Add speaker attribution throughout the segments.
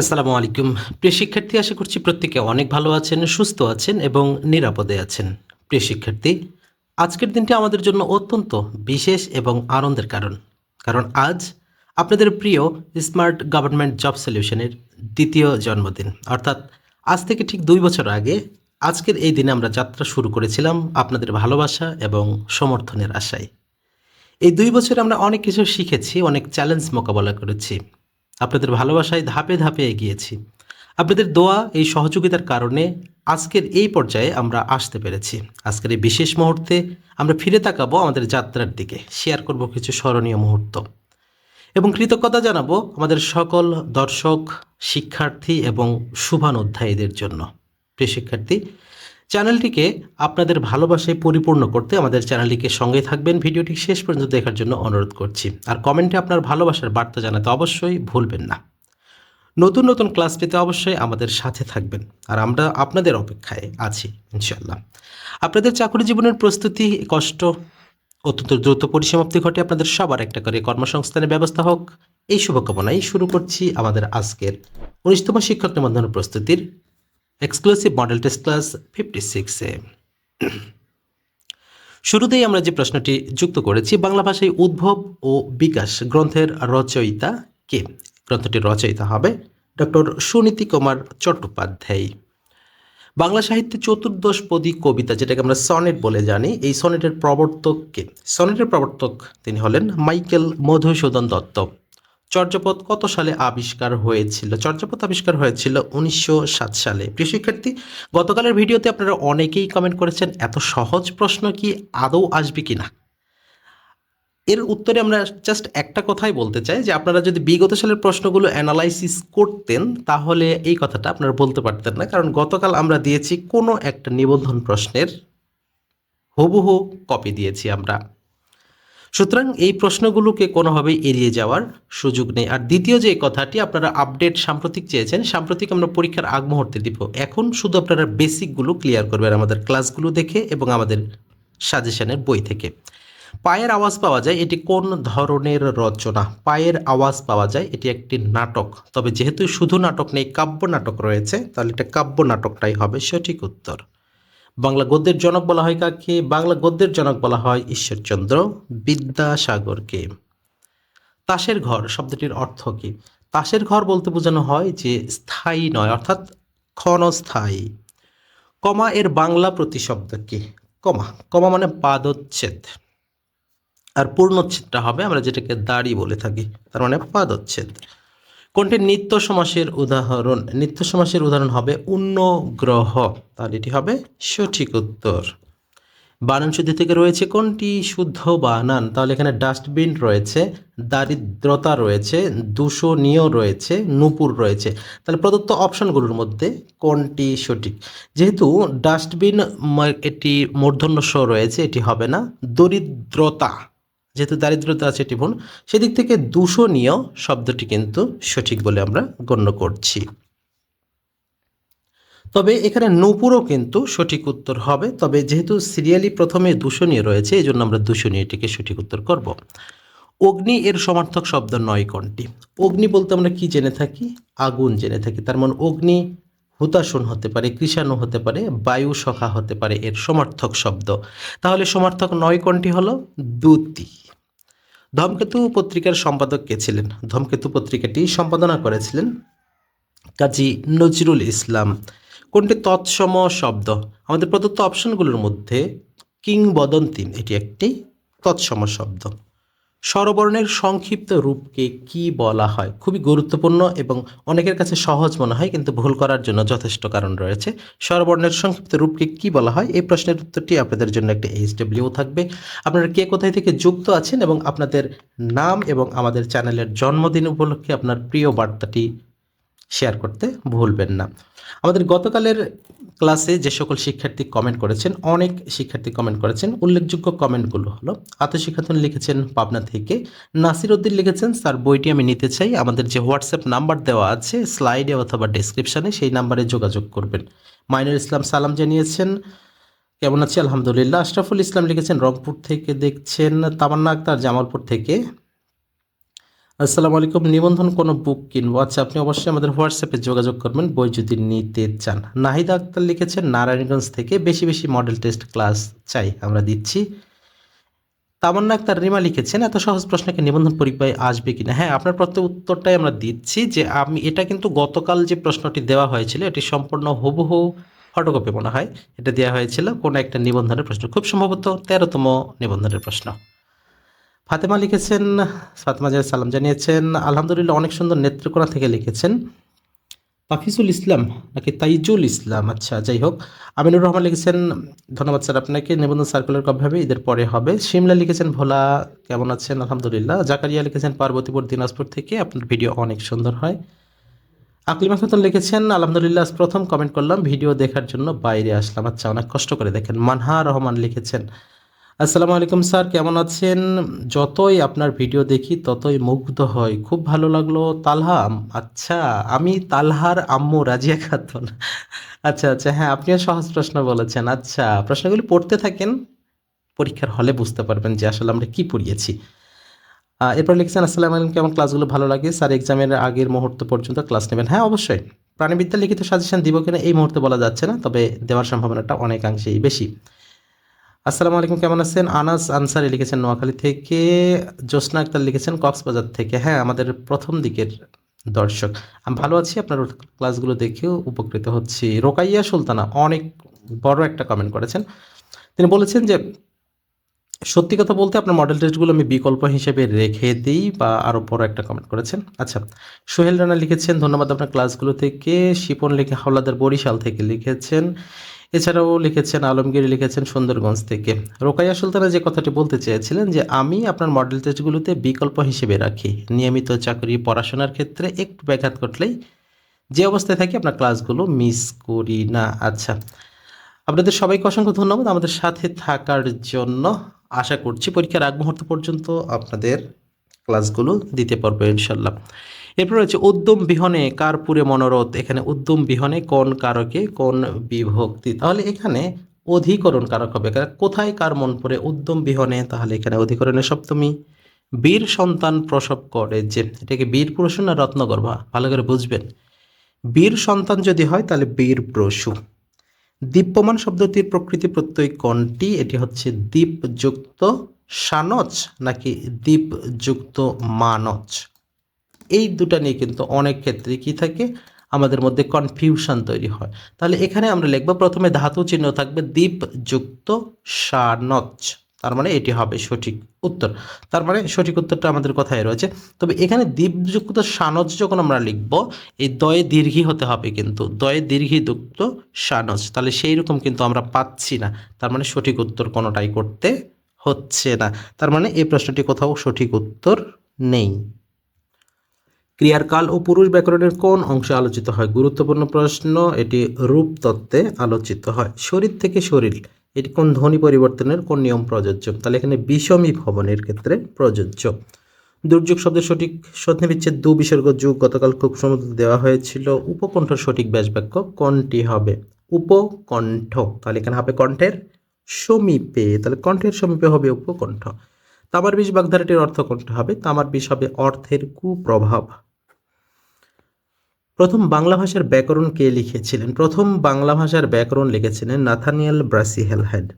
Speaker 1: আসসালামু আলাইকুম। প্রিয় শিক্ষার্থী, আশা করছি প্রত্যেকে অনেক ভালো আছেন, সুস্থ আছেন এবং নিরাপদে আছেন। প্রিয় শিক্ষার্থী, আজকের দিনটি আমাদের জন্য অত্যন্ত বিশেষ এবং আনন্দের কারণ। কারণ আজ আপনাদের প্রিয় স্মার্ট গভর্নমেন্ট জব সলিউশনের দ্বিতীয় জন্মদিন। অর্থাৎ আজ থেকে ঠিক দুই বছর আগে আজকের এই দিনে আমরা যাত্রা শুরু করেছিলাম আপনাদের ভালোবাসা এবং সমর্থনের আশায়। এই দুই বছরে আমরা অনেক কিছু শিখেছি, অনেক চ্যালেঞ্জ মোকাবেলা করেছি। আপনাদের ভালোবাসায় ধাপে ধাপে এগিয়েছি। আপনাদের দোয়া এই সহযোগিতার কারণে আজকের এই পর্যায়ে আমরা আসতে পেরেছি। আজকের এই বিশেষ মুহূর্তে আমরা ফিরে তাকাবো আমাদের যাত্রার দিকে। শেয়ার করব কিছু স্মরণীয় মুহূর্ত। এবং কৃতজ্ঞতা জানাব আমাদের সকল দর্শক, শিক্ষার্থী এবং শুভান শুভানুধ্যায়ীদের জন্য। প্রিয় শিক্ষার্থী চ্যানেলটিকে আপনাদের ভালোবাসায় পরিপূর্ণ করতে আমাদের চ্যানেলটিকে সঙ্গে থাকবেন। ভিডিওটি শেষ পর্যন্ত দেখার জন্য অনুরোধ করছি। আর কমেন্টে আপনার ভালোবাসার বার্তা জানাতে অবশ্যই ভুলবেন না। নতুন নতুন ক্লাস পেতে অবশ্যই আমাদের সাথে থাকবেন। আর আমরা আপনাদের অপেক্ষায় আছি ইনশাল্লাহ আপনাদের চাকরি জীবনের প্রস্তুতি, কষ্ট, অত্যন্ত দ্রুত পরিসমাপ্তি ঘটে আপনাদের সবার একটা করে কর্মসংস্থানের ব্যবস্থা হোক। এই শুভকামনাই শুরু করছি আমাদের আজকের উনিশতম শিক্ষক নিবন্ধন প্রস্তুতির exclusive model test class fifty সিক্সে শুরুতেই আমরা যে প্রশ্নটি যুক্ত করেছি, বাংলা ভাষায় উদ্ভব ও বিকাশ গ্রন্থের রচয়িতা কে? গ্রন্থটির রচয়িতা হবে ডক্টর সুনীতি কুমার চট্টোপাধ্যায়। বাংলা সাহিত্যে চতুর্দশপদী কবিতা, যেটাকে আমরা সনেট বলে জানি, এই সনেটের প্রবর্তককে সনেটের প্রবর্তক তিনি হলেন মাইকেল মধুসূদন দত্ত। চর্যাপদ কত সালে আবিষ্কার হয়েছিল? চর্যাপদ আবিষ্কার হয়েছিল উনিশশো সাত সালে। প্রিয় শিক্ষার্থী, গতকালের ভিডিওতে আপনারা অনেকেই কমেন্ট করেছেন, এত সহজ প্রশ্ন কি আদৌ আসবে কি না এর উত্তরে আমরা জাস্ট একটা কথাই বলতে চাই যে, আপনারা যদি বিগত সালের প্রশ্নগুলো অ্যানালাইসিস করতেন, তাহলে এই কথাটা আপনারা বলতে পারতেন না। কারণ গতকাল আমরা দিয়েছি কোনো একটা নিবন্ধন প্রশ্নের হুবহু কপি দিয়েছি আমরা। সুতরাং এই প্রশ্নগুলোকে কোনোভাবেই এড়িয়ে যাওয়ার সুযোগ নেই। আর দ্বিতীয় যে কথাটি, আপনারা আপডেট সাম্প্রতিক চেয়েছেন, সাম্প্রতিক আমরা পরীক্ষার আগ মুহূর্তে দিব। এখন শুধু আপনারা বেসিকগুলো ক্লিয়ার করবেন আমাদের ক্লাসগুলো দেখে এবং আমাদের সাজেশনের বই থেকে। পায়ের আওয়াজ পাওয়া যায়, এটি কোন ধরনের রচনা? পায়ের আওয়াজ পাওয়া যায়, এটি একটি নাটক। তবে যেহেতু শুধু নাটক নেই, কাব্য নাটক রয়েছে, তাহলে এটা কাব্য নাটকটাই হবে সঠিক উত্তর। বাংলা গদ্যের জনক বলা হয় কাকে? বাংলা গদ্যের জনক বলা হয় ঈশ্বরচন্দ্র বিদ্যাসাগরকে। তাসের ঘর শব্দটির অর্থ কি? তাসের ঘর বলতে বোঝানো হয় যে স্থায়ী নয়, অর্থাৎ ক্ষণস্থায়ী। কমা এর বাংলা প্রতিশব্দ কি? কমা। কমা মানে পাদচ্ছেদ। আর পূর্ণচ্ছেদটা হবে, আমরা যেটাকে দাড়ি বলে থাকি, তার মানে পাদচ্ছেদ। কোনটি নিত্য সমাসের উদাহরণ? নিত্য সমাসের উদাহরণ হবে অন্য গ্রহ তাহলে এটি হবে সঠিক উত্তর। বানান শুদ্ধি থেকে রয়েছে কোনটি? শুদ্ধ বানান। তাহলে এখানে ডাস্টবিন রয়েছে, দারিদ্রতা রয়েছে, দূষণীয় রয়েছে, নুপুর রয়েছে। তাহলে প্রদত্ত অপশনগুলোর মধ্যে কোনটি সঠিক? যেহেতু ডাস্টবিন এটি মূর্ধন্য স রয়েছে, এটি হবে না, দরিদ্রতা। যেহেতু দারিদ্রতা আছে এটি সেদিক থেকে দূষণীয় শব্দটি কিন্তু সঠিক বলে আমরা গণ্য করছি। তবে এখানে নূপুরও কিন্তু সঠিক উত্তর হবে, তবে যেহেতু সিরিয়ালি প্রথমে দূষণীয় রয়েছে এই জন্য আমরা দূষণীয়টিকে সঠিক উত্তর করব। অগ্নি এর সমার্থক শব্দ নয় কোনটি? অগ্নি বলতে আমরা কি জেনে থাকি? আগুন জেনে থাকি। তার মানে অগ্নি হুতাশন হতে পারে, কৃষাণু হতে পারে, বায়ু সখা হতে পারে এর সমার্থক শব্দ। তাহলে সমার্থক নয় কোনটি হলো? দুতি ধূমকেতু পত্রিকার সম্পাদক কে ছিলেন? ধমকেতু পত্রিকাটি সম্পাদনা করেছিলেন কাজী নজরুল ইসলাম। কোনটি তৎসম শব্দ? আমাদের প্রদত্ত অপশনগুলোর মধ্যে কিংবদন্তি এটি একটি তৎসম শব্দ। স্বরবর্ণের সংক্ষিপ্ত রূপকে কি বলা হয়? খুবই গুরুত্বপূর্ণ এবং অনেকের কাছে সহজ মনে হয়, কিন্তু ভুল করার জন্য যথেষ্ট কারণ রয়েছে। স্বরবর্ণের সংক্ষিপ্ত রূপকে কি বলা হয়? এই প্রশ্নের উত্তরটি আপনাদের জন্য একটা এইচডব্লিউ থাকবে। আপনারা কে কোথায় থেকে যুক্ত আছেন এবং আপনাদের নাম এবং আমাদের চ্যানেলের জন্মদিন উপলক্ষে আপনার প্রিয় বার্তাটি শেয়ার করতে ভুলবেন না। আমাদের গতকালের ক্লাসে যে সকল শিক্ষার্থী কমেন্ট করেছেন, অনেক শিক্ষার্থী কমেন্ট করেছেন। উল্লেখযোগ্য কমেন্টগুলো হলো, আতশী খাতুন লিখেছেন, পাবনা থেকে নাসির উদ্দিন লিখেছেন, স্যার, বইটি আমি নিতে চাই। আমাদের যে হোয়াটসঅ্যাপ নাম্বার দেওয়া আছে স্লাইডে অথবা ডেসক্রিপশানে সেই নাম্বারে যোগাযোগ করবেন। মাইনুল ইসলাম সালাম জানিয়েছেন, কেমন আছি? আলহামদুলিল্লাহ। আশরাফুল ইসলাম লিখেছেন, রংপুর থেকে দেখছেন, তামান্না আক্তার জামালপুর থেকে। আসসালামু আলাইকুম। নিবন্ধন কোনো বুক কিনবো? আচ্ছা আপনি অবশ্যই আমাদের হোয়াটসঅ্যাপে যোগাযোগ করবেন। বই যদি নিতে চান। নাহিদা আক্তার লিখেছেন, নারায়ণগঞ্জ থেকে বেশি বেশি মডেল টেস্ট ক্লাস চাই, আমরা দিচ্ছি। তামান্না আক্তার রিমা লিখেছেন, এত সহজ প্রশ্নকে নিবন্ধন পরীক্ষায় আসবে কিনা? হ্যাঁ আপনার প্রত্যেক উত্তরটাই আমরা দিচ্ছি যে আমি, এটা কিন্তু গতকাল যে প্রশ্নটি দেওয়া হয়েছিল, এটি সম্পূর্ণ হুবহু ফটোকপি মনে হয়। এটা দেওয়া হয়েছিল কোনো একটা নিবন্ধনের প্রশ্ন। খুব সম্ভবত তেরোতম নিবন্ধনের প্রশ্ন। ফাতেমা লিখেছেন, ফাতেমা জাহেদ সালাম জানিয়েছেন, আলহামদুলিল্লাহ অনেক সুন্দর নেত্রকোনা থেকে লিখেছেন। তাফিজুল ইসলাম নাকি তাইজুল ইসলাম? আচ্ছা যাই হোক। আমিনুর রহমান লিখেছেন, ধন্যবাদ স্যার আপনাকে। নিবন্ধন সার্কুলার কবে ঈদের পরে হবে। শিমলা লিখেছেন, ভোলা, কেমন আছেন? আলহামদুলিল্লাহ। জাকারিয়া লিখেছেন, পার্বতীপুর, দিনাজপুর থেকে আপনার ভিডিও অনেক সুন্দর হয়। আকলিমা খাতুন লিখেছেন, আলহামদুলিল্লাহ প্রথম কমেন্ট করলাম, ভিডিও দেখার জন্য বাইরে আসলাম। আচ্ছা অনেক কষ্ট করে দেখেন। মানহা রহমান লিখেছেন আসসালামু আলাইকুম স্যার, কেমন আছেন? যতই আপনার ভিডিও দেখি ততই মুগ্ধ হয় খুব ভালো লাগল। তালহা আচ্ছা আমি তালহার আম্মু রাজিয়া খাতুন। আচ্ছা আচ্ছা হ্যাঁ আপনিও সহজ প্রশ্ন বলেছেন। আচ্ছা প্রশ্নগুলি পড়তে থাকেন, পরীক্ষার হলে বুঝতে পারবেন যে আসলে আমরা কি পড়িয়েছি। এরপর লিখছেন, আসসালামু আলাইকুম, কেমন ক্লাসগুলো ভালো লাগে? স্যার, এক্সামের আগের মুহূর্ত পর্যন্ত ক্লাস নেবেন। হ্যাঁ অবশ্যই। প্রাণীবিদ্যা লিখিত সাজেশন দিব কিনা এই মুহূর্তে বলা যাচ্ছে না, তবে দেওয়ার সম্ভাবনাটা অনেকাংশেই বেশি। আসসালামু আলাইকুম, কেমন আছেন? আনাস আনসারি লিখেছেন নোয়াখালী থেকে জ্যোৎস্না আক্তার লিখেছেন কক্সবাজার থেকে। হ্যাঁ আমাদের প্রথম দিকের দর্শক। আমি ভালো আছি, আপনার ক্লাসগুলো দেখেও উপকৃত হচ্ছি। রোকাইয়া সুলতানা অনেক বড় একটা কমেন্ট করেছেন। তিনি বলেছেন যে, সত্যি কথা বলতে আপনার মডেল টেস্টগুলো আমি বিকল্প হিসেবে রেখে দিই বা আরও বড় একটা কমেন্ট করেছেন। আচ্ছা সোহেল রানা লিখেছেন, ধন্যবাদ আপনার ক্লাসগুলো থেকে। শিপন লিখে, হাওলাদার বরিশাল থেকে লিখেছেন। এছাড়াও লিখেছেন, আলমগীর লিখেছেন সুন্দরগঞ্জ থেকে। রোকাইয়া সুলতানা যে কথাটি বলতে চেয়েছিলেন যে, আমি আপনার মডেল টেস্টগুলোতে বিকল্প হিসেবে রাখি। নিয়মিত চাকরি, পড়াশোনার ক্ষেত্রে একটু ব্যাঘাত ঘটলেই যে অবস্থায় থাকি আপনার ক্লাসগুলো মিস করি না। আচ্ছা আপনাদের সবাইকে অসংখ্য ধন্যবাদ আমাদের সাথে থাকার জন্য। আশা করছি পরীক্ষার আগ মুহূর্ত পর্যন্ত আপনাদের ক্লাসগুলো দিতে পারব ইনশাল্লাহ। এরপর রয়েছে উদ্যম বিহনে কার পুরে মনোরথ। এখানে উদ্যম বিহনে কোন কারকে, কোন বিভক্তি? তাহলে এখানে অধিকরণ কারক হবে। কারণ কোথায় কার মন পড়ে? উদ্যম বিহনে। তাহলে এখানে অধিকরণের সপ্তমী। বীর সন্তান প্রসব করে যে, এটাকে বীর পুরুষ না রত্নগর্ভা? ভালো করে বুঝবেন। বীর সন্তান যদি হয়, তাহলে বীর প্রসু। দীপ্যমান শব্দটির প্রকৃতি প্রত্যয় কোনটি? এটি হচ্ছে দ্বীপযুক্ত সানচ নাকি দ্বীপযুক্ত মানচ এই দুটা নিয়ে কিন্তু অনেক ক্ষেত্রে কি থাকে? আমাদের মধ্যে কনফিউশন তৈরি হয়। তাহলে এখানে আমরা লিখব, প্রথমে ধাতু চিহ্ন থাকবে দীপযুক্ত সানচ তার মানে এটি হবে সঠিক উত্তর। তার মানে সঠিক উত্তরটা আমাদের কথায় রয়েছে। তবে এখানে দ্বীপযুক্ত সানজ যখন আমরা লিখব, এই দয়ে দীর্ঘি হতে হবে কিন্তু। দয়ে দীর্ঘি যুক্ত সানজ তাহলে সেই রকম কিন্তু আমরা পাচ্ছি না। তার মানে সঠিক উত্তর কোনোটাই করতে হচ্ছে না। তার মানে এই প্রশ্নটি কোথাও সঠিক উত্তর নেই। ক্রিয়ার কাল ও পুরুষ ব্যাকরণের কোন অংশে আলোচিত হয়? গুরুত্বপূর্ণ প্রশ্ন, এটি রূপ তত্ত্বে আলোচিত হয়। শরীর থেকে শরীর, এটি কোন ধ্বনি পরিবর্তনের কোন নিয়ম প্রযোজ্য? তাহলে এখানে বিষমী ভবনের ক্ষেত্রে প্রযোজ্য। দুর্যোগ শব্দের সঠিক সন্ধি দু বিসর্গ যুগ গতকাল খুব সমুদ্র দেওয়া হয়েছিল। উপকণ্ঠর সঠিক ব্যাস বাক্য কোনটি হবে। উপকণ্ঠ, তাহলে এখানে হবে কণ্ঠের সমীপে। তাহলে কণ্ঠের সমীপে হবে উপকণ্ঠ। তামার বিষ বাগধারাটির অর্থ কোনটা হবে? তামার বিষ হবে অর্থের কুপ্রভাব। প্রথম বাংলা ভাষার ব্যাকরণ কে লিখেছিলেন? প্রথম বাংলা ভাষার ব্যাকরণ লিখেছিলেন নাথানিয়াল ব্রাসিহেল হেড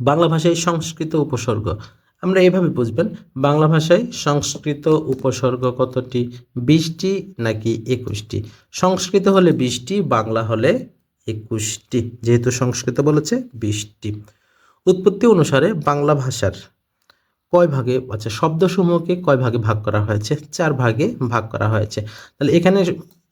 Speaker 1: বাংলা ভাষায় সংস্কৃত উপসর্গ। আমরা এভাবে বুঝবেন, বাংলা ভাষায় সংস্কৃত উপসর্গ কতটি? বিশটি নাকি একুশটি? সংস্কৃত হলে বিশটি, বাংলা হলে একুশটি। যেহেতু সংস্কৃত বলেছে, বিশটি। উৎপত্তি অনুসারে বাংলা ভাষার কয় ভাগে আচ্ছা শব্দসমূহকে কয় ভাগে ভাগ করা হয়েছে? চার ভাগে ভাগ করা হয়েছে। তাহলে এখানে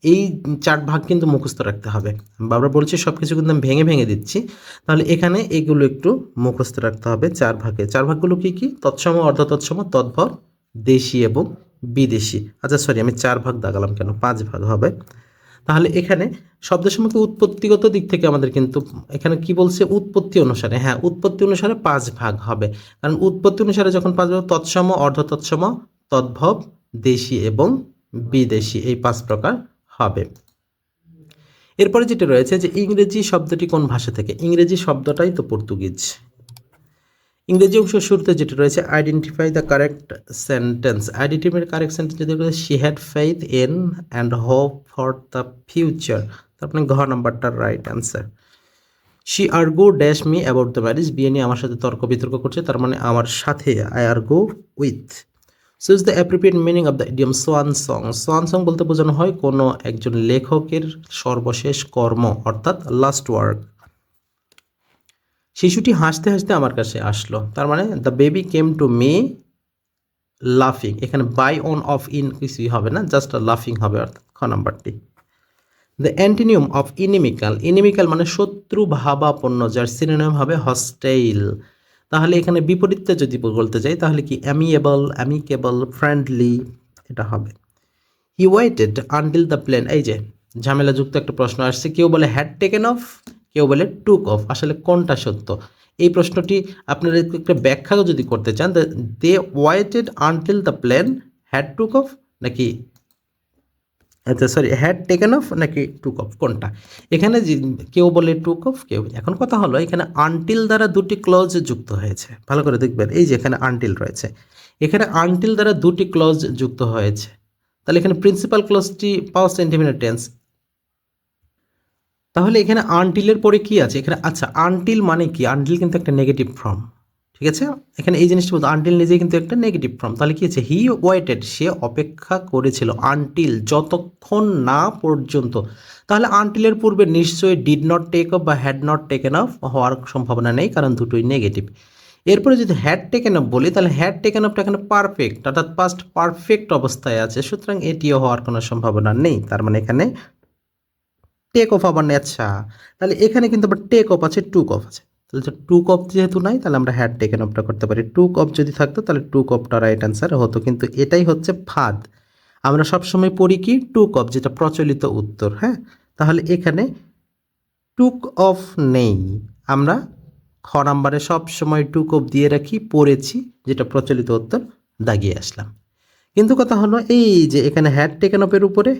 Speaker 1: এই চার ভাগ কিন্তু মুখস্থ রাখতে হবে। আমরা বলছি সব কিছু কিন্তু আমি ভেঙে ভেঙে দিচ্ছি। তাহলে এখানে এগুলো একটু মুখস্থ রাখতে হবে চার ভাগে। চার ভাগগুলো কি কি? তৎসম অর্ধ তৎসম তদ্ভর দেশি এবং বিদেশি। আচ্ছা সরি আমি চার ভাগ দাগালাম কেন? পাঁচ ভাগ হবে। তাহলে এখানে শব্দসমূহকে উৎপত্তিগত দিক থেকে আমাদের কিন্তু এখানে কি বলছে? উৎপত্তি অনুসারে। হ্যাঁ উৎপত্তি অনুসারে পাঁচ ভাগ হবে। কারণ উৎপত্তি অনুসারে যখন পাঁচ ভাগ তৎসম অর্ধ তৎসম তদ্ভব, দেশি এবং বিদেশি এই পাঁচ প্রকার হবে। এরপরে যেটা রয়েছে যে ইংরেজি শব্দটি কোন ভাষা থেকে? ইংরেজি শব্দটাই তো পর্তুগিজ। ইংরেজি অংশ শুরুতে যেটা রয়েছে identify the correct sentence identify correct sentence যদি রয়েছে she had faith in and hope for the future তারপরে ঘ নাম্বারটা right answer she are go dash me about the marriage বিয়ে নিয়ে আমার সাথে তর্ক বিতর্ক করছে, তার মানে আমার সাথে I are go with so is the appropriate meaning of the idiom swan song swan song বলতে বোঝানো হয় কোনো একজন লেখকের সর্বশেষ কর্ম, অর্থাৎ লাস্ট ওয়ার্ক শিশুটি হাসতে হাসতে আমার কাছে আসলো। তার মানে the baby came to me লাফিং এখানে বাই অন অফ ইন কিছুই হবে না জাস্ট লাফিং হবে, অর্থাৎ খ নাম্বারটি। দ্য অ্যান্টিনিয়াম অফ ইনিমিক্যাল ইনিমিক্যাল মানে শত্রু, ভাবাপন্ন, যার সিনোনিয়াম হবে হস্টেইল তাহলে এখানে বিপরীতটা যদি বলতে যাই, তাহলে কি অ্যামিয়েবল অ্যামিকেবল ফ্রেন্ডলি এটা হবে। He waited until the plane এই যে ঝামেলাযুক্ত একটা প্রশ্ন আসছে, কেউ বলে হ্যাড টেকেন অফ কেউ বলে টুক অফ আসলে কোনটা সত্য? এই প্রশ্নটি আপনারা একটু ব্যাখ্যা যদি করতে চান they waited until the plane had took off নাকি আচ্ছা সরি হ্যাড টেকেন অফ নাকি টুক অফ কোনটা? এখানে কেউ বলে টুক অফ কেউ, এখন কথা হলো এখানে আনটিল দ্বারা দুটি ক্লজ যুক্ত হয়েছে। ভালো করে দেখবেন, এই যে এখানে আনটিল রয়েছে। এখানে আনটিল দ্বারা দুটি ক্লজ যুক্ত হয়েছে। তাহলে এখানে প্রিন্সিপাল ক্লজটি পাওয়ার সেন্টিমিটার টেন্স তাহলে এখানে আনটিলের পরে কি আছে? এখানে আচ্ছা আনটিল মানে কি? আনটিল কিন্তু একটা নেগেটিভ ফর্ম ঠিক আছে? এখানে এই জিনিসটা বলতো আনটিল নিজেই কিন্তু একটা নেগেটিভ ফর্ম তাহলে কি আছে? হি ওয়েটেড সে অপেক্ষা করেছিল আনটিল যতক্ষণ না পর্যন্ত। তাহলে আনটিলের পূর্বে নিশ্চয়ই ডিড নট টেক অফ বা হ্যাড নট টেকেন অফ হওয়ার সম্ভাবনা নেই, কারণ দুটোই নেগেটিভ এরপরে যদি হ্যাড টেকেন অফ বলি, তাহলে হ্যাড টেকেন অফটা এখানে পারফেক্ট অর্থাৎ পাস্ট পারফেক্ট অবস্থায় আছে। সুতরাং এটিও হওয়ার কোনো সম্ভাবনা নেই। তার মানে এখানে টেক অফ আবার নেচ্ছা তাহলে এখানে কিন্তু আবার টেক অফ আছে টুক অফ আছে। তাহলে টুক অফ যেহেতু নাই, তাহলে আমরা হ্যাড টেকেন অফটা করতে পারি। টুক অফ যদি থাকতো, তাহলে টুক অফটা রাইট অ্যান্সার হতো। কিন্তু এটাই হচ্ছে ফাদ। আমরা সবসময় পড়ি কি? টুক অফ যেটা প্রচলিত উত্তর হ্যাঁ? তাহলে এখানে টুক অফ নেই। আমরা খ নাম্বারে সব সময় টুক অফ দিয়ে রাখি, পড়েছি, যেটা প্রচলিত উত্তর, দাগিয়ে আসলাম। কিন্তু কথা হলো এই যে এখানে হ্যাড টেকেন অফের উপরে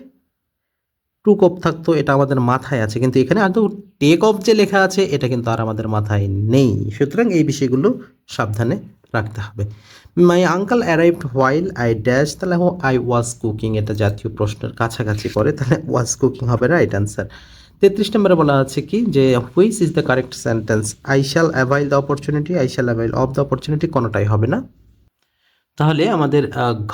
Speaker 1: টুক অফ থাকতো, এটা আমাদের মাথায় আছে। কিন্তু এখানে আদৌ টেক অফ যে লেখা আছে, এটা কিন্তু আর আমাদের মাথায় নেই। সুতরাং এই বিষয়গুলো সাবধানে রাখতে হবে। My uncle arrived while I dash তাহলে আই ওয়াজ কুকিং এটা জাতীয় প্রশ্নের কাছাকাছি পড়ে, তাহলে ওয়াজ কুকিং হবে রাইট অ্যান্সার তেত্রিশ নম্বরে বলা আছে কি, যে which is the correct sentence I shall avail the opportunity I shall avail of the opportunity কোনোটাই হবে না। তাহলে আমাদের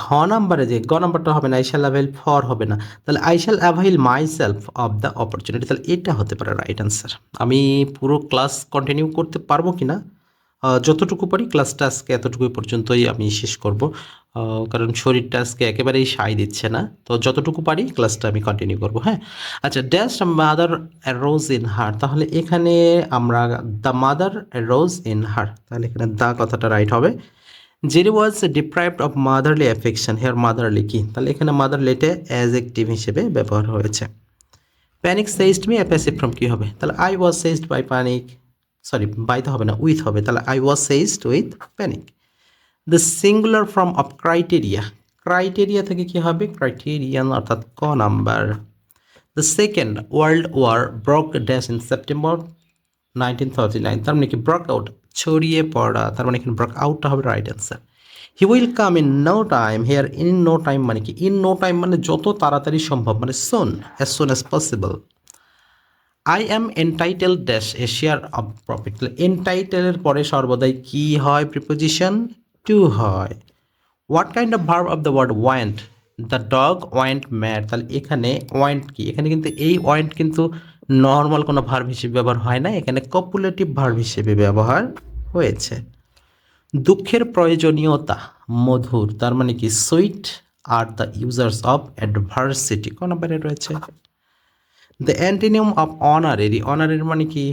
Speaker 1: ঘ নাম্বারে যে গ নাম্বারটা হবে না আই শ্যাল অ্যাভাইল ফর হবে না। তাহলে I shall avail myself of the opportunity তাহলে এটা হতে পারে রাইট অ্যান্সার আমি পুরো ক্লাস কন্টিনিউ করতে পারব কি না যতটুকু পারি ক্লাসটা আজকে এতটুকু পর্যন্তই আমি শেষ করব। কারণ শরীরটা আজকে একেবারেই সাই দিচ্ছে না। তো যতটুকু পারি ক্লাসটা আমি কন্টিনিউ করব হ্যাঁ? আচ্ছা dash mother rose in her তাহলে এখানে আমরা the mother rose in her তাহলে এখানে দ্য কথাটা রাইট হবে। Jerry was deprived of motherly affection here motherly কি তাহলে এখানে মাদার লেটে অ্যাজেক্টিভ হিসেবে ব্যবহার হয়েছে। Panic seized me a passive from কী হবে? তাহলে I was seized by panic sorry by তো হবে না উইথ হবে। তাহলে I was seized with panic the singular form of criteria criteria থেকে কি হবে? ক্রাইটেরিয়ান অর্থাৎ ক number. The second world war broke dash in September nineteen thirty nine তার মানে কি? ব্রক আউট ছড়িয়ে পড়া, তার মানে এখানে ব্রক আউটটা হবে right answer he will come in no time here in no time মানে কি? ইন নো টাইম মানে যত তাড়াতাড়ি সম্ভব মানে soon as soon as possible I am entitle dash a share of profit এনটাইটেলের পরে সর্বদাই কি হয়? প্রিপোজিশন টু হয়। What kind of verb of the word want the dog want mad তাহলে এখানে ওয়ান্ট কি? এখানে কিন্তু এই ওয়ান্ট কিন্তু নর্মাল কোনো ভার্ব হিসেবে ব্যবহার হয় না, এখানে কপুলেটিভ ভার্ব হিসেবে ব্যবহার হয়েছে। দুঃখের প্রয়োজনীয়তা, মধুর, তার মানে কি sweet R the users of adversity কোন নাম্বারে রয়েছে? দ্য অ্যান্টিনিয়াম অফ অনারেরি অনারের মানে কি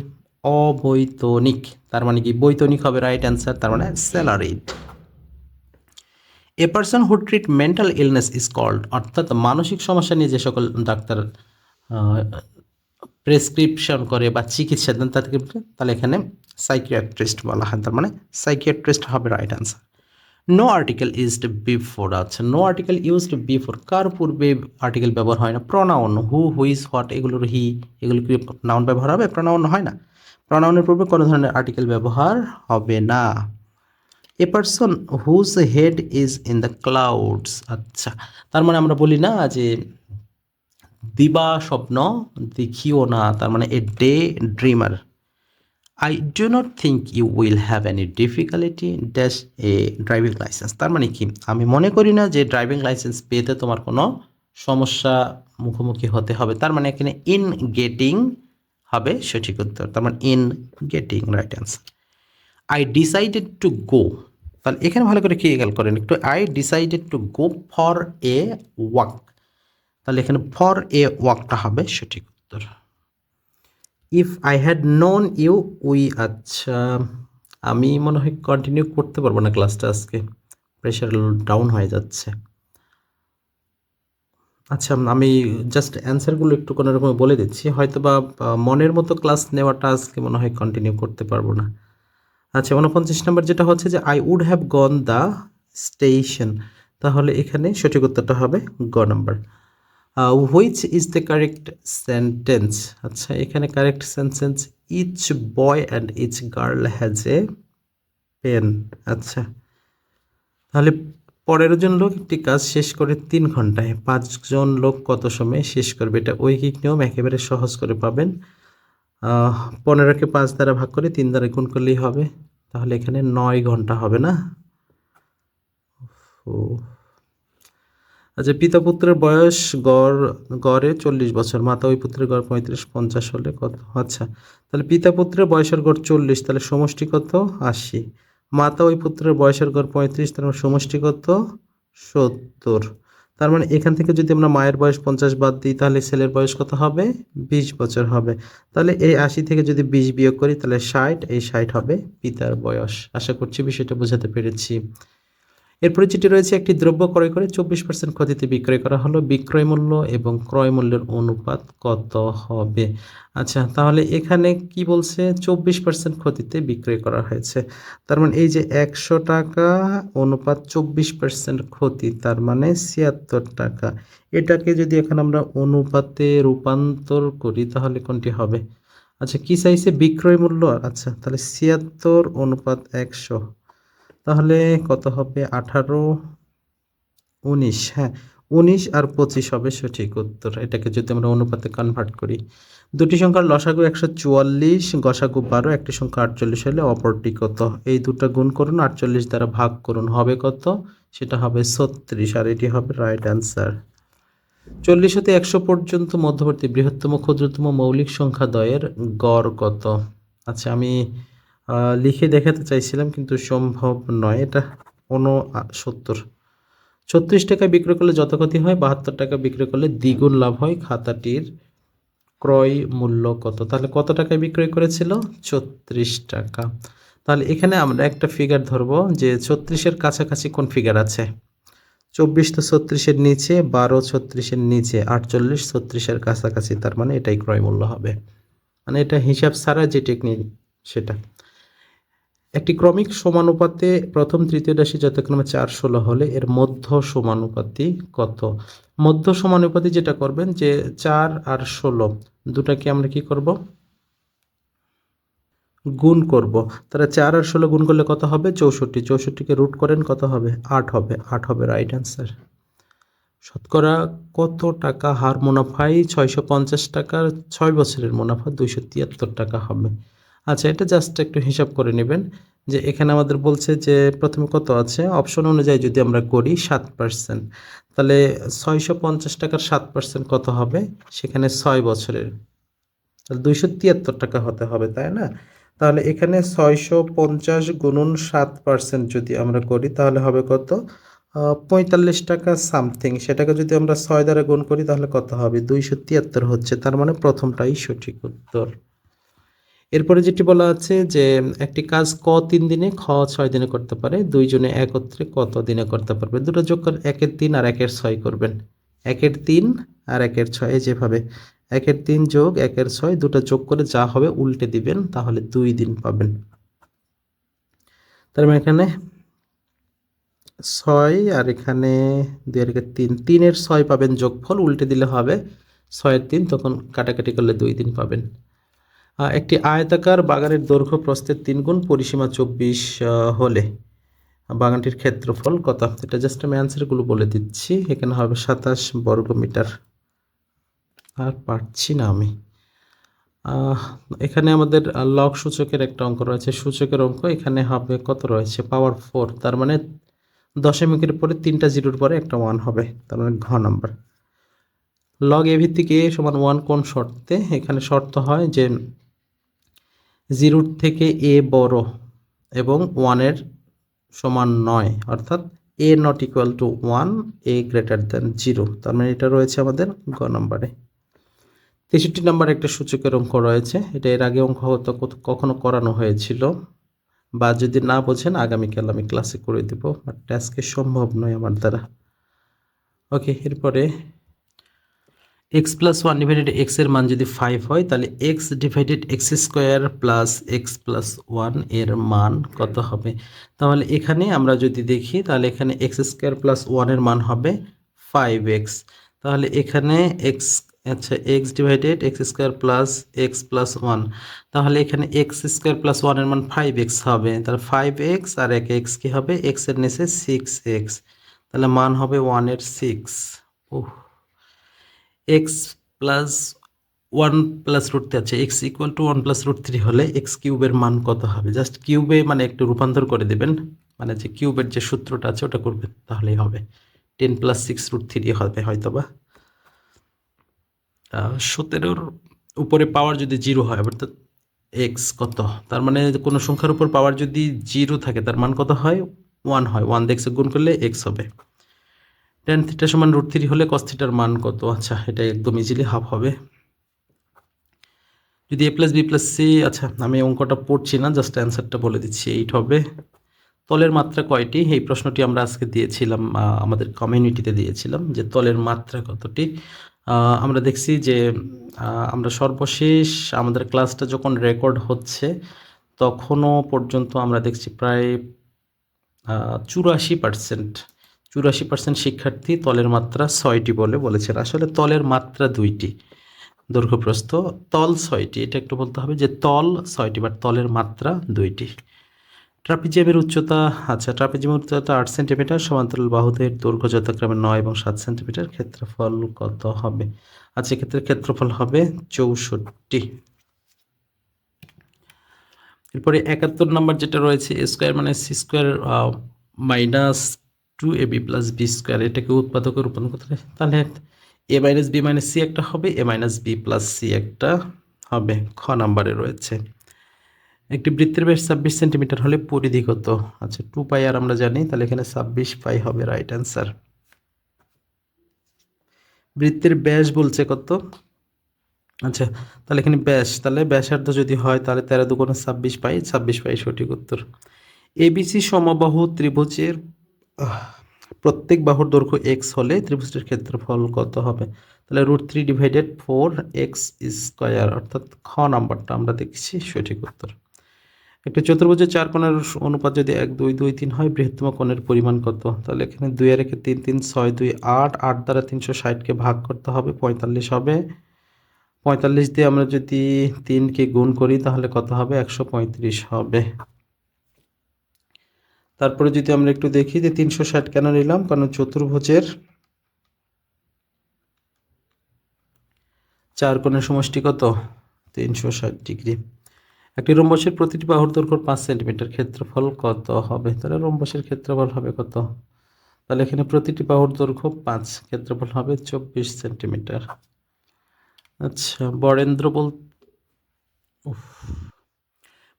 Speaker 1: অবৈতনিক, তার মানে কি বৈতনিক হবে রাইট অ্যান্সার তার মানে salaried a person who treat mental illness is called অর্থাৎ মানসিক সমস্যা নিয়ে যে সকল ডাক্তার প্রেসক্রিপশন করে বা চিকিৎসা দেন তাদেরকে তাহলে এখানে সাইকিয়াট্রিস্ট বলা হয়, তার মানে সাইকিয়াট্রিস্ট হবে right answer no article used before আচ্ছা নো আর্টিকেল ইউজড বিফোর কার পূর্বে আর্টিকেল ব্যবহার হয় না? প্রনাউন হু হুইজ হোয়াট এগুলোর হি এগুলো কি নাউন ব্যবহার হবে? প্রনাউন হয় না। প্রনাউনের পূর্বে কোনো ধরনের আর্টিকেল ব্যবহার হবে না। A person whose head is in the clouds আচ্ছা তার মানে আমরা বলি না যে দিবা স্বপ্ন দেখিও না, তার মানে a day dreamer I do not think you will have any difficulty dash a driving licence তার মানে কি? আমি মনে করি না যে ড্রাইভিং লাইসেন্স পেতে তোমার কোনো সমস্যা মুখোমুখি হতে হবে। তার মানে এখানে ইন গেটিং হবে সঠিক উত্তর। তার মানে in getting right answer I decided to go তাহলে এখানে ভালো করে কি খেয়াল করেন? একটু I decided to go for a walk তাহলে এখানে ফর এ ওয়াকটা হবে, সঠিক উত্তর। If I had known you we আচ্ছা আমি মনে হয় কন্টিনিউ করতে পারব না ক্লাসটা আজকে। প্রেশার ডাউন হয়ে যাচ্ছে। আচ্ছা আমি জাস্ট অ্যান্সারগুলো একটু কোনো রকম বলে দিচ্ছি। হয়তো বা মনের মতো ক্লাস নেওয়াটা আজকে মনে হয় কন্টিনিউ করতে পারব না। আচ্ছা উনপঞ্চাশ নম্বর যেটা হচ্ছে যে I would have gone the station তাহলে এখানে সঠিক উত্তরটা হবে গ number. Which is the correct sentence আচ্ছা এখানে correct sentence each boy and each girl has a pen আচ্ছা তাহলে পনেরো জন লোক একটি কাজ শেষ করে তিন ঘন্টায়। পাঁচজন লোক কত সময়ে শেষ করবে? এটা ঐকিক নিয়ম, একেবারে সহজ করে পাবেন। পনেরোকে পাঁচ দ্বারা ভাগ করে তিন দ্বারা গুণ করলেই হবে। তাহলে এখানে নয় ঘণ্টা হবে না। ও আচ্ছা পিতা পুত্রের বয়স গড়, গড়ে চল্লিশ বছর, মাতা ওই পুত্রের গড় পঁয়ত্রিশ, পঞ্চাশ হলে কত? আচ্ছা তাহলে পিতা পুত্রের বয়সের গড় চল্লিশ, তাহলে সমষ্টি কত? আশি। মাতা ওই পুত্রের বয়সের গড় পঁয়ত্রিশ তার সমষ্টি কত? সত্তর। তার মানে এখান থেকে যদি আমরা মায়ের বয়স পঞ্চাশ বাদ দিই, তাহলে ছেলের বয়স কত হবে? বিশ বছর হবে। তাহলে এই আশি থেকে যদি বিশ বিয়োগ করি, তাহলে ষাট, এই ষাট হবে পিতার বয়স। আশা করছি বিষয়টা বোঝাতে পেরেছি। এরপরে যেটি রয়েছে একটি দ্রব্য ক্রয় করে চব্বিশ পার্সেন্ট ক্ষতিতে বিক্রয় করা হলো। বিক্রয় মূল্য এবং ক্রয় মূল্যের অনুপাত কত হবে? আচ্ছা তাহলে এখানে কি বলছে? চব্বিশ পার্সেন্ট ক্ষতিতে বিক্রয় করা হয়েছে। তার মানে এই যে একশো টাকা অনুপাত চব্বিশ পার্সেন্ট ক্ষতি, তার মানে ছিয়াত্তর টাকা। এটাকে যদি এখন আমরা অনুপাতে রূপান্তর করি, তাহলে কোনটি হবে? আচ্ছা কি চাইছে বিক্রয় মূল্য? আচ্ছা তাহলে ছিয়াত্তর অনুপাত একশো। তাহলে কত হবে? আঠারো, উনিশ। হ্যাঁ উনিশ আর পঁচিশ হবে সঠিক উত্তর। এটাকে যদি আমরা অনুপাতে কনভার্ট করি। দুটি সংখ্যার লসাগু একশো চুয়াল্লিশ, গসাগু বারো, একটি সংখ্যা আটচল্লিশ হলে অপরটি কত? এই দুটো গুণ করুন, আটচল্লিশ দ্বারা ভাগ করুন, হবে কত? সেটা হবে ছত্রিশ, আর এটি হবে রাইট অ্যান্সার চল্লিশ হতে একশো পর্যন্ত মধ্যবর্তী বৃহত্তম ক্ষুদ্রতম মৌলিক সংখ্যা দয়ের গড় কত? আচ্ছা আমি লিখে দেখাতে চাইছিলাম, কিন্তু সম্ভব নয়। এটা সত্তর। ছত্রিশ টাকা বিক্রি করলে যত ক্ষতি হয়, বাহাত্তর টাকা বিক্রি করলে দ্বিগুণ লাভ হয়। খাতাটির ক্রয় মূল্য কত? তাহলে কত টাকায় বিক্রয় করেছিল? ছত্রিশ টাকা। তাহলে এখানে আমরা একটা ফিগার ধরবো যে ছত্রিশের কাছাকাছি কোন ফিগার আছে? চব্বিশ তো ছত্রিশের নিচে, বারো ছত্রিশের নিচে, আটচল্লিশ ছত্রিশের কাছাকাছি। তার মানে এটাই ক্রয় মূল্য হবে। মানে এটা হিসাব ছাড়া যে টেকনিক সেটা। একটি ক্রমিক সমানুপাতে প্রথম, তৃতীয় রাশি যথাক্রমে চার ষোলো হলে এর মধ্য সমানুপাতি কত? মধ্য সমানুপাতি যেটা করবেন যে চার আর ষোলো, দুটাকে আমরা কি করব? গুণ করব। তাহলে চার আর ষোলো গুণ করলে কত হবে? চৌষট্টি। চৌষট্টিকে রুট করেন, কত হবে? আট হবে। আট হবে রাইট অ্যান্সার শতকরা কত টাকা হার মুনাফাই ছয়শো পঞ্চাশ টাকার ছয় বছরের মুনাফা, দুইশো তিয়াত্তর টাকা হবে। আচ্ছা এটা জাস্ট একটু হিসাব করে নেবেন যে এখানে আমাদের বলছে যে প্রথমে কত আছে? অপশন অনুযায়ী যদি আমরা করি সাত পার্সেন্ট তাহলে ছয়শো পঞ্চাশ টাকার সাত পার্সেন্ট কত হবে? সেখানে ছয় বছরের, তাহলে দুইশো তিয়াত্তর টাকা হতে হবে, তাই না? তাহলে এখানে ছয়শো পঞ্চাশ গুণন সাত পার্সেন্ট যদি আমরা করি, তাহলে হবে কত? পঁয়তাল্লিশ টাকা সামথিং, সেটাকে যদি আমরা ছয় দ্বারা গুণ করি, তাহলে কত হবে? দুইশো তিয়াত্তর হচ্ছে, তার মানে প্রথমটাই সঠিক উত্তর। এরপরে যেটি বলা আছে যে একটি কাজ ক তিন দিনে, খ ছয় দিনে করতে পারে, দুইজনে একত্রে কত দিনে করতে পারবে দুটো যোগ করে একের তিন আর একের ছয় করবেন। একের তিন আর একের ছয় যেভাবে একের তিন যোগ একের ছয়, দুটো যোগ করে যা হবে উল্টে দিবেন, তাহলে দুই দিন পাবেন। তার মানে এখানে ছয় আর এখানে দুই আর তিন, তিনের ছয় পাবেন যোগফল, উল্টে দিলে হবে ছয়ের তিন, তখন কাটাকাটি করলে দুই দিন পাবেন। একটি আয়তাকার বাগানের দৈর্ঘ্য প্রস্থের তিন গুণ, পরিসীমা চব্বিশ হলে বাগানটির ক্ষেত্রফল কত? এটা জাস্ট আমি অ্যান্সারগুলো বলে দিচ্ছি। এখানে হবে সাতাশ বর্গ মিটার। আর পারছি না আমি। এখানে আমাদের লগ সূচকের একটা অঙ্ক রয়েছে। সূচকের অঙ্ক এখানে হবে কত রয়েছে? পাওয়ার ফোর তার মানে দশমিকের পরে তিনটা জিরোর পরে একটা ওয়ান হবে, তার মানে ঘ নাম্বার লগ এ ভিত্তিক এ সমান ওয়ান কোন শর্তে? এখানে শর্ত হয় যে জিরোর থেকে এ বড় এবং ওয়ানের সমান নয়, অর্থাৎ a not equal to one a greater than zero তার মানে এটা রয়েছে আমাদের গ নম্বরে। তেষট্টি নাম্বার একটা সূচকের অঙ্ক রয়েছে। এটা এর আগে অঙ্ক হয়তো কখনো করানো হয়েছিল বা যদি না বোঝেন, আগামীকাল আমি ক্লাসে করে দেব। বাট আজকে সম্ভব নয় আমার দ্বারা। ওকে এরপরে এক্স প্লাস ওয়ান ডিভাইডেড এক্সের মান যদি ফাইভ হয়, তাহলে x divided x square plus x plus ওয়ানের মান কত হবে? তাহলে এখানে আমরা যদি দেখি, তাহলে এখানে এক্স স্কোয়ার প্লাস ওয়ানের মান হবে ফাইভ এক্স তাহলে এখানে এক্স আচ্ছা x divided x square plus x plus one তাহলে এখানে এক্স স্কোয়ার প্লাস ওয়ানের মান ফাইভ এক্স হবে। তাহলে ফাইভ এক্স আর এক এক্স কী হবে? এক্সের নিচে সিক্স এক্স তাহলে মান হবে ওয়ানের six oh x plus one plus root three আছে। X equal to one plus root three হলে এক্স কিউবের মান কত হবে? জাস্ট কিউবে মানে একটু রূপান্তর করে দেবেন। মানে যে কিউবের যে সূত্রটা আছে, ওটা করবেন, তাহলেই হবে। Ten plus six root three হবে হয়তো বা সতেরোর উপরে পাওয়ার যদি জিরো হয় অর্থাৎ এক্স কত? তার মানে কোনো সংখ্যার উপর পাওয়ার যদি জিরো থাকে, তার মান কত হয়? ওয়ান হয়। ওয়ান দেখছে গুণ করলে এক্স হবে। টেন থিটা সমান রুট থ্রি হলে কস থিটার মান কত? আচ্ছা এটা একদম ইজিলি হাফ হবে। যদি a plus b plus c আচ্ছা আমি অঙ্কটা পড়ছি না জাস্ট অ্যান্সারটা বলে দিচ্ছি এইট হবে। তলের মাত্রা কয়টি? এই প্রশ্নটি আমরা আজকে দিয়েছিলাম আমাদের কমিউনিটিতে দিয়েছিলাম, যে তলের মাত্রা কতটি। আমরা দেখছি যে আমরা সর্বশেষ আমাদের ক্লাসটা যখন রেকর্ড হচ্ছে, তখনও পর্যন্ত আমরা দেখছি প্রায় চুরাশি পার্সেন্ট চুরাশি পার্সেন্ট শিক্ষার্থী তলের মাত্রা ছয়টি বলে বলেছেন। আসলে তলের মাত্রা দুইটি। দৈর্ঘ্যপ্রস্থ তল ছয়টি। এটা একটু বলতে হবে যে তল ছয়টি বা তলের মাত্রা দুইটি। ট্রাপিজিয়ামের উচ্চতা আচ্ছা ট্রাপিজিয়ামের উচ্চতা আট সেন্টিমিটার, সমান্তরাল বাহুদের দৈর্ঘ্য যথাক্রমে নয় এবং সাত সেন্টিমিটার। ক্ষেত্রফল কত হবে? আচ্ছা এক্ষেত্রে ক্ষেত্রফল হবে চৌষট্টি। এরপরে একাত্তর নম্বর যেটা রয়েছে স্কোয়ার মানে c square minus two a b plus b square এটাকে উৎপাদকের রূপান্তর করতে তাহলে a minus b minus c একটা হবে, a minus b plus c একটা হবে। খ নাম্বারে রয়েছে। একটি বৃত্তের ব্যাস ছাব্বিশ সেন্টিমিটার হলে পরিধি কত? আচ্ছা টু পাই আর আমরা জানি, তাহলে এখানে ছাব্বিশ পাই হবে, রাইট অ্যান্সার। বৃত্তের ব্যাস বলছে কত? আচ্ছা তাহলে এখানে ব্যাস, তাহলে ব্যাসার্ধ যদি হয়, তাহলে তেরো দুগুণে ছাব্বিশ পাই ছাব্বিশ পাই সঠিক উত্তর। এবিসি সমবাহু ত্রিভুজের প্রত্যেক বাহুর দৈর্ঘ্য এক্স হলে ত্রিভুজের ক্ষেত্রফল কত হবে? তাহলে root three divided four x square অর্থাৎ খ নাম্বারটা আমরা দেখছি, সঠিক উত্তর। একটা চতুর্ভুজের চার কোণের অনুপাত যদি এক, দুই দুই, তিন হয়, বৃহত্তম কোণের পরিমাণ কত? তাহলে এখানে দুই আর একে তিন তিন, ছয়, দুই, আট আট দ্বারা তিনশো ষাটকে ভাগ করতে হবে, পঁয়তাল্লিশ হবে। পঁয়তাল্লিশ দিয়ে আমরা যদি তিনকে গুণ করি, তাহলে কত হবে? একশো পঁয়ত্রিশ হবে। তারপরে যদি আমরা একটু দেখি যে তিনশো ষাট কেন নিলাম? কারণ চতুর্ভুজের চার কোণের সমষ্টি কত? তিনশো ষাট ডিগ্রি। একটি রম্বসের প্রতিটি বাহুর দৈর্ঘ্য পাঁচ সেন্টিমিটার। ক্ষেত্রফল কত হবে? তাহলে রম্বসের ক্ষেত্রফল হবে কত? তাহলে এখানে প্রতিটি বাহুর দৈর্ঘ্য পাঁচ। ক্ষেত্রফল হবে চব্বিশ সেন্টিমিটার। আচ্ছা বরেন্দ্র বল।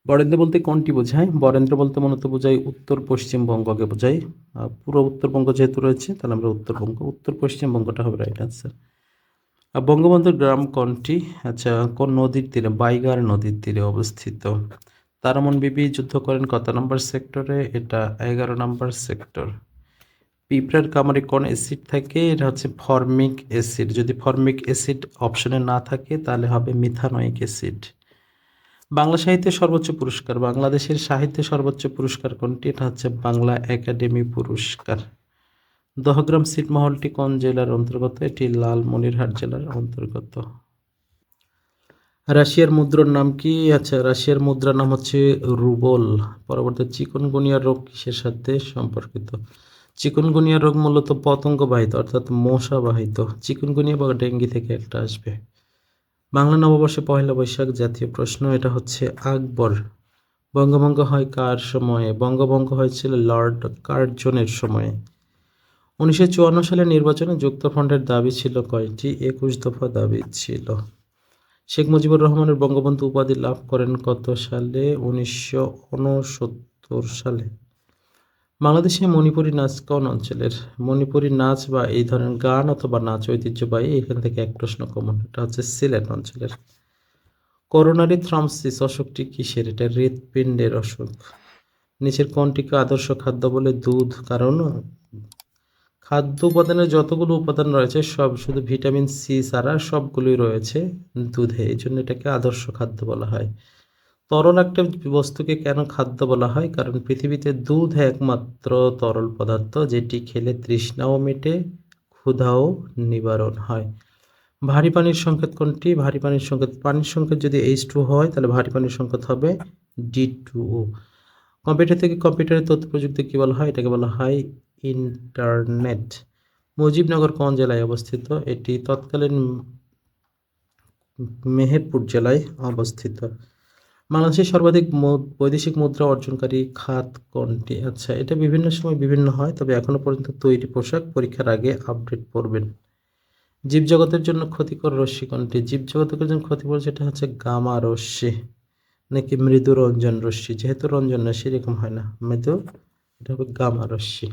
Speaker 1: বরেন্দ্র বলতে কোনটি বোঝায়? বরেন্দ্র বলতে মূলত বোঝায় উত্তর পশ্চিমবঙ্গকে বোঝায়। পুরো উত্তরবঙ্গ যেহেতু রয়েছে, তাহলে আমরা উত্তরবঙ্গ উত্তর পশ্চিমবঙ্গটা হবে রাইট আনসার আর বঙ্গবন্ধুর গ্রাম কোনটি? আচ্ছা কোন নদীর তীরে, বাইগার নদীর তীরে অবস্থিত? তারামন বিবি যুদ্ধ করেন কত নম্বর সেক্টরে? এটা এগারো নম্বর সেক্টর। পিঁপড়ার কামড়ে কোন অ্যাসিড থাকে? এটা হচ্ছে ফর্মিক অ্যাসিড যদি ফর্মিক অ্যাসিড অপশনে না থাকে, তাহলে হবে মিথানয়িক অ্যাসিড বাংলা সাহিত্যের সর্বোচ্চ পুরস্কার, বাংলাদেশের সাহিত্যে সর্বোচ্চ পুরস্কার কোনটি? এটা হচ্ছে বাংলা একাডেমি পুরস্কার। দহগ্রাম সিটমহলটি কোন জেলার অন্তর্গত? এটি লালমনিরহাট জেলার অন্তর্গত। রাশিয়ার মুদ্রার নাম কি? আচ্ছা রাশিয়ার মুদ্রার নাম হচ্ছে রুবল। পরবর্তী চিকনগুনিয়া রোগ কিসের সাথে সম্পর্কিত? চিকনগুনিয়া রোগ মূলত পতঙ্গবাহিত, অর্থাৎ মশাবাহিত। চিকনগুনিয়া বা ডেঙ্গি থেকে একটা আসবে। বাংলা নববর্ষে পয়লা বৈশাখ জাতীয় প্রশ্ন, এটা হচ্ছে আকবর। বঙ্গভঙ্গ হয় কার সময়ে? বঙ্গভঙ্গ হয়েছিল লর্ড কার্জনের সময়ে। উনিশশো চুয়ান্ন সালের নির্বাচনে যুক্তফ্রন্টের দাবি ছিল কয়টি? একুশ দফা দাবি ছিল। শেখ মুজিবুর রহমানের বঙ্গবন্ধু উপাধি লাভ করেন কত সালে? উনিশশো উনসত্তর সালে। বাংলাদেশে মণিপুরী নাচ কোন অঞ্চলের? মণিপুরী নাচ বা এই ধরনের গান অথবা নাচ ঐতিহ্যবাহী? এখান থেকে এক প্রশ্ন কমন এটা হচ্ছে সিলেট অঞ্চলের। করোনারি থ্রামসিস অসুখটি কিসের? এটা হৃৎপিণ্ডের অসুখ। নিচের কোনটিকে আদর্শ খাদ্য বলে? দুধ। কারণ খাদ্য উপাদানের যতগুলো উপাদান রয়েছে, সব শুধু ভিটামিন সি ছাড়া সবগুলোই রয়েছে দুধে। এই জন্য এটাকে আদর্শ খাদ্য বলা হয়। তরল একটা বস্তুকে কেন খাদ্য বলা হয়? কারণ পৃথিবীতে দুধ একমাত্র তরল পদার্থ যেটি খেলে তৃষ্ণাও মেটে, ক্ষুধাও নিবারণ হয়। ভারী পানির সংকেত কোনটি? ভারী পানির সংকেত পানির সংকেত যদি এইচ টু হয়, তাহলে ভারী পানির সংকেত হবে ডি টু ও কম্পিউটার থেকে কম্পিউটারের তথ্য প্রযুক্তি কী বলা হয়? এটাকে বলা হয় ইন্টারনেট। মুজিবনগর কোন জেলায় অবস্থিত? এটি তৎকালীন মেহেরপুর জেলায় অবস্থিত। বাংলাদেশের সর্বাধিক বৈদেশিক মুদ্রা অর্জনকারী খাত কোনটি? আচ্ছা এটা বিভিন্ন সময় বিভিন্ন হয়, তবে এখনও পর্যন্ত তৈরি পোশাক পরীক্ষার আগে আপডেট করবেন জীবজগতের জন্য ক্ষতিকর রশ্মি কোনটি? জীবজগতের জন্য ক্ষতিকর যেটা হচ্ছে গামা রশ্মি, নাকি মৃদু রঞ্জন রশ্মি। যেহেতু রঞ্জন না, সেরকম হয় না। মৃদু, এটা হবে গামা রশ্মি।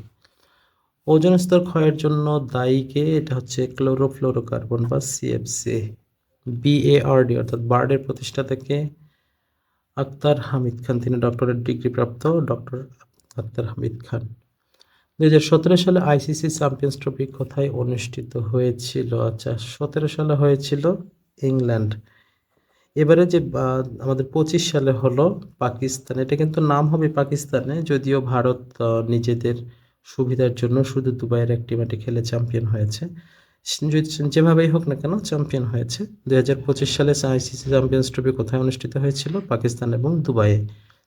Speaker 1: ওজন স্তর ক্ষয়ের জন্য দায়ীকে এটা হচ্ছে ক্লোরোফ্লোরোকার্বন বা সিএফসি বিএআরডি অর্থাৎ বার্ডের প্রতিষ্ঠাতাকে আক্তার হামিদ খান। তিনি ডক্টরেট ডিগ্রি প্রাপ্ত ডক্টর আক্তার হামিদ খান। দুই হাজার সতেরো সালে আইসিসি চ্যাম্পিয়ন্স ট্রফি কোথায় অনুষ্ঠিত হয়েছিল? আচ্ছা সতেরো সালে হয়েছিল ইংল্যান্ড। এবারে যে আমাদের পঁচিশ সালে হলো পাকিস্তান। এটা কিন্তু নাম হবে পাকিস্তানে, যদিও ভারত নিজেদের সুবিধার জন্য শুধু দুবাইয়ের একটি মাঠে খেলে চ্যাম্পিয়ন হয়েছে। যেভাবেই হোক না কেন চ্যাম্পিয়ন হয়েছে। দুই হাজার পঁচিশ সালে আইসিসি চ্যাম্পিয়ন্স ট্রফি কোথায় অনুষ্ঠিত হয়েছিল? পাকিস্তান এবং দুবাইয়ে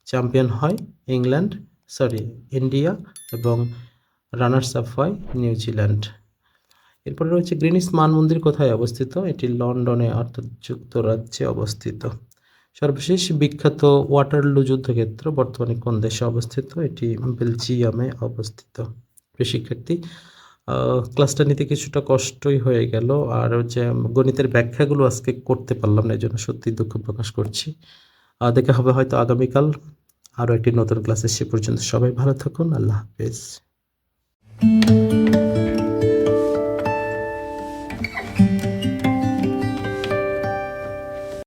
Speaker 1: চ্যাম্পিয়ন হয় ইংল্যান্ড, সরি, ইন্ডিয়া এবং রানার্স আপ হয় নিউজিল্যান্ড। এরপরে রয়েছে গ্রিনিস মান মন্দির কোথায় অবস্থিত? এটি লন্ডনে, অর্থাৎ যুক্তরাজ্যে অবস্থিত। সর্বশেষ বিখ্যাত ওয়াটারলু যুদ্ধক্ষেত্র বর্তমানে কোন দেশে অবস্থিত? এটি বেলজিয়ামে অবস্থিত। শিক্ষার্থী ক্লাসটা নিতে কিছুটা কষ্টই হয়ে গেল। আর যে গণিতের ব্যাখ্যাগুলো আজকে করতে পারলাম না এই জন্য সত্যি দুঃখ প্রকাশ করছি। দেখা হবে হয়তো আগামীকাল আরও একটি নতুন ক্লাসে সে পর্যন্ত সবাই ভালো থাকুন, আল্লাহ হাফেজ।